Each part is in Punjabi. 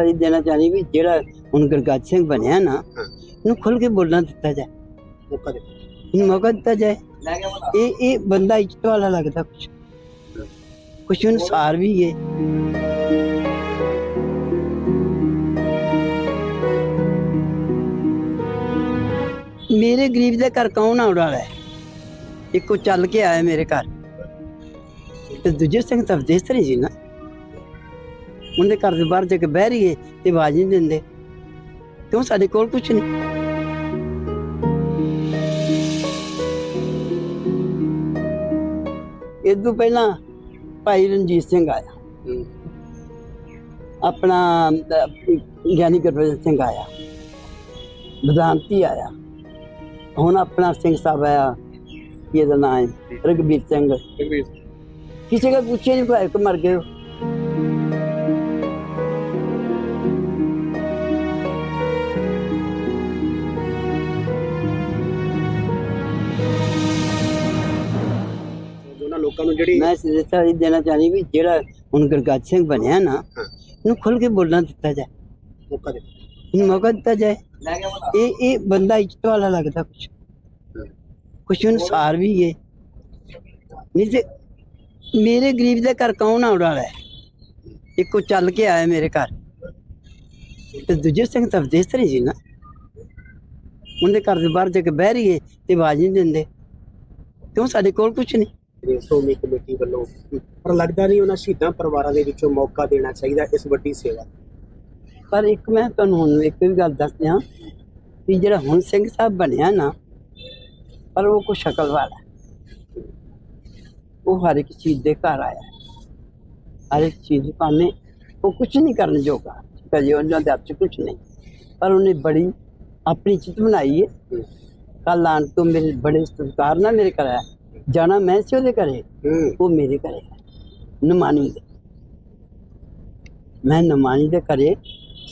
ਸਾਰੀ ਦੇਣਾ ਚਾਹਨੀ ਵੀ ਜਿਹੜਾ ਹੁਣ ਗੁਰਗੱਜ ਸਿੰਘ ਬਣਿਆ ਨਾ ਇਹਨੂੰ ਖੁੱਲ ਕੇ ਬੋਲਣਾ ਦਿੱਤਾ ਜਾਏ ਮੌਕਾ ਦੇ ਇਹਨੂੰ ਮੌਕਾ ਦਿੱਤਾ ਜਾਏ ਇਹ ਇਹ ਬੰਦਾ ਇੱਜ਼ਤ ਵਾਲਾ ਲੱਗਦਾ ਕੁਛ ਕੁਛ ਅਨਸਾਰ ਵੀ ਹੈ ਮੇਰੇ ਗਰੀਬ ਦੇ ਘਰ ਕੌਣ ਆਉਣ ਵਾਲਾ ਹੈ ਇੱਕੋ ਚੱਲ ਕੇ ਆਇਆ ਮੇਰੇ ਘਰ ਤੇ ਦੂਜੇ ਸਿੰਘ ਤਾਂ ਵਿਦੇਸ਼ ਤੇ ਨਹੀਂ ਸੀ ਨਾ ਉਹਦੇ ਘਰ ਦੇ ਬਾਹਰ ਜਾ ਕੇ ਬਹਿ ਰਹੀਏ ਤੇ ਆਵਾਜ਼ ਨਹੀਂ ਦਿੰਦੇ। ਕਿਉਂ ਸਾਡੇ ਕੋਲ ਕੁਛ ਨਹੀਂ। ਇਹ ਤੋਂ ਪਹਿਲਾਂ ਭਾਈ ਰਣਜੀਤ ਸਿੰਘ ਆਇਆ। ਆਪਣਾ ਗਿਆਨੀ ਗੁਰਬਚਨ ਸਿੰਘ ਆਇਆ। ਬਦਾਂਤੀ ਆਇਆ। ਹੁਣ ਆਪਣਾ ਸਿੰਘ ਸਾਹਿਬ ਆਇਆ। ਇਹਦਾ ਨਾਮ ਹੈ ਰਗਬੀਰ ਸਿੰਘ। ਕਿਸੇ ਦਾ ਪੁੱਛੇ ਨਹੀਂ ਭਾਈ ਕੋ ਮਰ ਗਏ। ਲੋਕਾਂ ਨੂੰ ਜਿਹੜੀ ਮੈਂ ਸਿੱਧਾ ਹੀ ਦੇਣਾ ਚਾਹਨੀ ਵੀ ਜਿਹੜਾ ਹੁਣ ਗੁਰਗੱਜ ਸਿੰਘ ਬਣਿਆ ਨਾ। ਇਹਨੂੰ ਖੁੱਲ ਕੇ ਬੋਲਣਾ ਦਿੱਤਾ ਜਾਏ। ਮੌਕਾ ਦੇ ਇਹਨੂੰ ਮੌਕਾ ਦਿੱਤਾ ਜਾਏ। ਇਹ ਇਹ ਬੰਦਾ ਇੱਜ਼ਤ ਵਾਲਾ ਲੱਗਦਾ ਕੁਛ। ਕੁਛ ਅਨਸਾਰ ਵੀ ਹੈ ਨਹੀਂ ਤੇ ਮੇਰੇ ਗਰੀਬ ਦੇ ਘਰ ਕੌਣ ਆਉਣ ਵਾਲਾ ਹੈ? ਇੱਕੋ ਚੱਲ ਕੇ ਆਇਆ ਮੇਰੇ ਘਰ। ਤੇ ਦੂਜੇ ਸਿੰਘ ਤਾਂ ਵਿਦੇਸ਼ ਤੇ ਨਹੀਂ ਸੀ ਨਾ। ਉਹਦੇ ਘਰ ਦੇ ਬਾਹਰ ਜਾ ਕੇ ਬਹਿ ਰਹੀਏ ਤੇ ਆਵਾਜ਼ ਨਹੀਂ ਦਿੰਦੇ। ਕਿਉਂ? ਸਾਡੇ ਕੋਲ ਕੁਛ ਨਹੀਂ। ਸ਼੍ਰੋਮਣੀ ਕਮੇਟੀ ਵੱਲੋਂ ਪਰ ਲੱਗਦਾ ਨਹੀਂ ਉਹਨਾਂ ਸ਼ਹੀਦਾਂ ਪਰਿਵਾਰਾਂ ਦੇ ਵਿੱਚੋਂ ਮੌਕਾ ਦੇਣਾ ਚਾਹੀਦਾ ਇਸ ਵੱਡੀ ਸੇਵਾ ਪਰ ਇੱਕ ਮੈਂ ਤੁਹਾਨੂੰ ਹੁਣ ਇੱਕ ਵੀ ਗੱਲ ਦੱਸ ਦਿਆਂ ਵੀ ਜਿਹੜਾ ਹੁਣ ਸਿੰਘ ਸਾਹਿਬ ਬਣਿਆ ਨਾ ਪਰ ਉਹ ਕੋ ਸ਼ਕਲ ਵਾਲਾ। ਉਹ ਹਰ ਇੱਕ ਚੀਜ਼ ਦੇ ਘਰ ਆਇਆ। ਹਰ ਇੱਕ ਚੀਜ਼ ਭਾਵੇਂ ਉਹ ਕੁਝ ਨਹੀਂ ਕਰਨ ਜੋਗਾ ਕਦੇ ਉਹਨਾਂ ਦੇ ਹੱਥ 'ਚ ਕੁਝ ਨਹੀਂ ਪਰ ਉਹਨੇ ਬੜੀ ਆਪਣੀ ਚਿੱਤ ਬਣਾਈ ਹੈ ਕੱਲ ਆਣ ਤੋਂ ਮੇਰੇ ਬੜੇ ਸਤਿਕਾਰ ਨਾਲ ਮੇਰੇ ਘਰ ਆਇਆ ਜਾਣਾ ਮੈਂ ਸੀ ਉਹਦੇ ਘਰੇ ਹੂੰ। ਉਹ ਮੇਰੇ ਘਰੇ ਨਮਾਨੀ ਦੇ। ਮੈਂ ਨਮਾਨੀ ਦੇ ਘਰੇ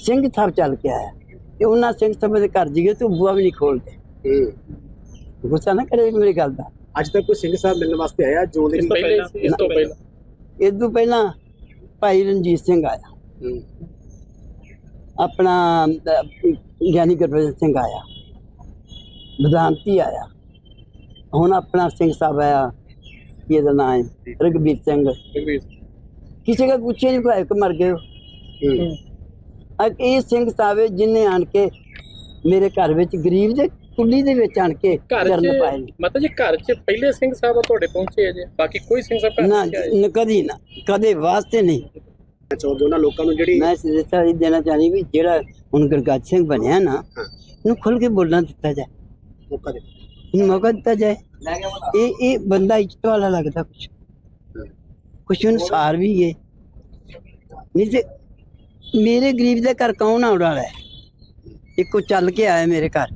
ਸਿੰਘ ਸਾਹਿਬ ਚੱਲ ਕੇ ਆਇਆ। ਤੇ ਉਹਨਾਂ ਸਿੰਘ ਸਾਹਿਬ ਦੇ ਘਰ ਜੀਏ ਤੂੰ ਬੂਆ ਵੀ ਨਹੀਂ ਖੋਲਦੇ। ਹੂੰ। ਗੁੱਸਾ ਨਾ ਕਰੇ ਮੇਰੀ ਗੱਲ ਦਾ। ਅੱਜ ਤੱਕ ਕੋਈ ਸਿੰਘ ਸਾਹਿਬ ਮਿਲਣ ਵਾਸਤੇ ਆਇਆ ਜੋ ਦੇ ਪਹਿਲਾਂ ਇਸ ਤੋਂ ਪਹਿਲਾਂ। ਇਸ ਤੋਂ ਪਹਿਲਾਂ ਭਾਈ ਰਣਜੀਤ ਸਿੰਘ ਆਇਆ। ਆਪਣਾ ਗਿਆਨੀ ਗੁਰਬਚਨ ਸਿੰਘ ਆਇਆ। ਬਦਾਂਤੀ ਆਇਆ। ਹੁਣ ਆਪਣਾ ਸਿੰਘ ਸਾਹਿਬ ਆਇਆ ਕੀ ਇਹਦਾ ਨਾਮ ਹੈ ਰਗਬੀਰ ਸਿੰਘ। ਕਿਸੇ ਦਾ ਪੁੱਛੇ ਨਹੀਂ ਭਾਈ ਕੋ ਮਰ ਗਏ ਹੋ। ਹੂੰ ਅ ਇਹ ਸਿੰਘ ਸਾਹਿਬ ਜਿਨੇ ਆਣ ਕੇ ਮੇਰੇ ਘਰ ਵਿੱਚ ਗਰੀਬ ਦੇ ਕੁੱਲੀ ਦੇ ਵਿੱਚ ਆਣ ਕੇ ਚਰਨ ਪਾਏ। ਮਤਲਬ ਜੀ ਘਰ ਚ ਪਹਿਲੇ ਸਿੰਘ ਸਾਹਿਬ ਤੁਹਾਡੇ ਪਹੁੰਚੇ ਅਜੇ। ਬਾਕੀ ਕੋਈ ਸਿੰਘ ਸਾਹਿਬ ਨਾ ਕਦੀ ਨਾ ਕਦੇ ਵਾਸਤੇ ਨਹੀਂ। ਚਾਹੁੰਦੇ ਉਹਨਾਂ ਲੋਕਾਂ ਨੂੰ ਜਿਹੜੀ ਮੈਂ ਸਿੱਧਾ ਹੀ ਦੇਣਾ ਚਾਹਨੀ ਵੀ ਜਿਹੜਾ ਹੁਣ ਗੁਰਗੱਜ ਸਿੰਘ ਬਣਿਆ ਨਾ। ਇਹਨੂੰ ਖੁੱਲ ਕੇ ਬੋਲਣਾ ਦਿੱਤਾ ਜਾਏ। ਮੌਕਾ ਇਹਨੂੰ ਮੌਕਾ ਦਿੱਤਾ ਜਾਏ। ਇਹ ਇਹ ਬੰਦਾ ਇੱਜ਼ਤ ਵਾਲਾ ਲੱਗਦਾ ਕੁਛ। ਕੁਛ ਅਨਸਾਰ ਵੀ ਹੈ ਨਹੀਂ ਤੇ ਮੇਰੇ ਗਰੀਬ ਦੇ ਘਰ ਕੌਣ ਆਉਣ ਵਾਲਾ ਹੈ? ਇੱਕੋ ਚੱਲ ਕੇ ਆਇਆ ਮੇਰੇ ਘਰ।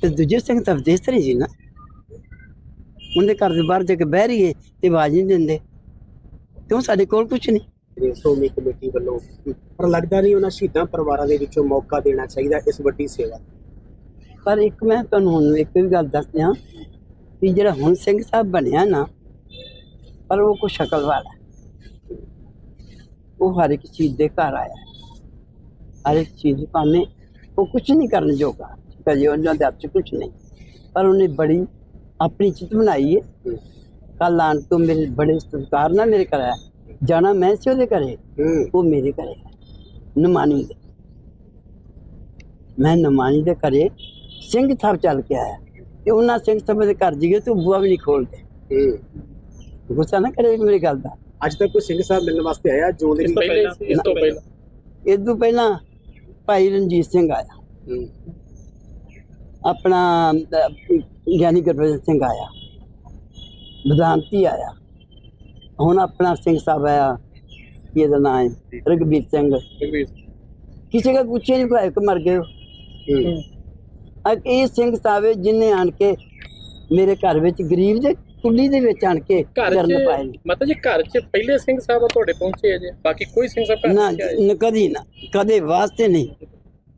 ਤੇ ਦੂਜੇ ਸਿੰਘ ਤਾਂ ਵਿਦੇਸ਼ ਤੇ ਨਹੀਂ ਸੀ ਨਾ। ਉਹਦੇ ਘਰ ਦੇ ਬਾਹਰ ਜਾ ਕੇ ਬਹਿ ਰਹੀਏ ਤੇ ਆਵਾਜ਼ ਨਹੀਂ ਦਿੰਦੇ। ਕਿਉਂ? ਸਾਡੇ ਕੋਲ ਕੁਛ ਨਹੀਂ। ਜਿਹੜੇ ਸ਼੍ਰੋਮਣੀ ਕਮੇਟੀ ਵੱਲੋਂ, ਪਰ ਲੱਗਦਾ ਨਹੀਂ ਉਹਨਾਂ ਸ਼ਹੀਦਾਂ ਪਰਿਵਾਰਾਂ ਦੇ ਵਿੱਚੋਂ ਮੌਕਾ ਦੇਣਾ ਚਾਹੀਦਾ ਇਸ ਵੱਡੀ ਸੇਵਾ। ਪਰ ਇੱਕ ਮੈਂ ਤੁਹਾਨੂੰ ਹੁਣ ਇੱਕ ਵੀ ਗੱਲ ਦੱਸ ਦਿਆਂ ਵੀ ਜਿਹੜਾ ਹੁਣ ਸਿੰਘ ਸਾਹਿਬ ਬਣਿਆ ਨਾ ਪਰ ਉਹ ਕੋ ਸ਼ਕਲ ਵਾਲਾ। ਉਹ ਹਰ ਇੱਕ ਚੀਜ਼ ਦੇ ਘਰ ਆਇਆ। ਹਰ ਇੱਕ ਚੀਜ਼ ਭਾਵੇਂ ਉਹ ਕੁਝ ਨਹੀਂ ਕਰਨ ਜੋਗਾ ਕਦੇ ਉਹਨਾਂ ਦੇ ਹੱਥ 'ਚ ਕੁਝ ਨਹੀਂ। ਪਰ ਉਹਨੇ ਬੜੀ ਆਪਣੀ ਚਿੱਤ ਬਣਾਈ ਹੈ। ਕੱਲ ਆਣ ਤੋਂ ਮੇਰੇ ਬੜੇ ਸਤਿਕਾਰ ਨਾਲ ਮੇਰੇ ਘਰ ਆਇਆ। ਜਾਣਾ ਮੈਂ ਸੀ ਉਹਦੇ ਘਰੇ? ਉਹ ਮੇਰੇ ਘਰੇ ਨਮਾਨੀ ਦੇ। ਮੈਂ ਨਮਾਨੀ ਦੇ ਘਰੇ ਸਿੰਘ ਸਾਹਿਬ ਚੱਲ ਕੇ ਆਇਆ ਤੇ ਉਹਨਾਂ ਸਿੰਘ ਸਾਹਿਬ ਦੇ ਘਰ ਜੀਏ ਤੂੰ ਬੂਆ ਵੀ ਨਹੀਂ ਖੋਲਦੇ। ਹੂੰ। ਗੁੱਸਾ ਨਾ ਕਰੇ ਮੇਰੀ ਗੱਲ ਦਾ। ਅੱਜ ਤੱਕ ਕੋਈ ਸਿੰਘ ਸਾਹਿਬ ਮਿਲਣ ਵਾਸਤੇ ਆਇਆ ਜੋ ਦੇ ਇਸ ਤੋਂ ਪਹਿਲਾਂ ਇਸ ਤੋਂ ਪਹਿਲਾਂ। ਇਸ ਤੋਂ ਪਹਿਲਾਂ ਭਾਈ ਰਣਜੀਤ ਸਿੰਘ ਆਇਆ। ਹੂੰ। ਆਪਣਾ ਗਿਆਨੀ ਗੁਰਬਚਨ ਸਿੰਘ ਆਇਆ। ਬਦਾਂਤੀ ਆਇਆ। ਹੁਣ ਆਪਣਾ ਸਿੰਘ ਸਾਹਿਬ ਆਇਆ। ਕੀ ਇਹਦਾ ਨਾਮ ਹੈ? ਰਗਬੀਰ ਸਿੰਘ। ਕਿਸੇ ਦਾ ਪੁੱਛੇ ਨਹੀਂ ਭਾਈ ਕੋ ਮਰ ਗਏ ਇਹ ਸਿੰਘ ਸਾਹਿਬ ਜਿਨੇ ਆਣ ਕੇ ਮੇਰੇ ਘਰ ਵਿੱਚ ਗਰੀਬ ਦੇ ਕੁੱਲੀ ਦੇ ਵਿੱਚ ਆਣ ਕੇ ਘਰ ਚਰਨ ਪਾਏ ਨੇ। ਮਤਲਬ ਜੀ ਘਰ ਚ ਪਹਿਲੇ ਸਿੰਘ ਸਾਹਿਬ ਤੁਹਾਡੇ ਪਹੁੰਚੇ ਅਜੇ। ਬਾਕੀ ਕੋਈ ਸਿੰਘ ਸਾਹਿਬ ਘਰ ਨ- ਕਦੀ ਨਾ ਕਦੇ ਵਾਸਤੇ ਨਹੀਂ।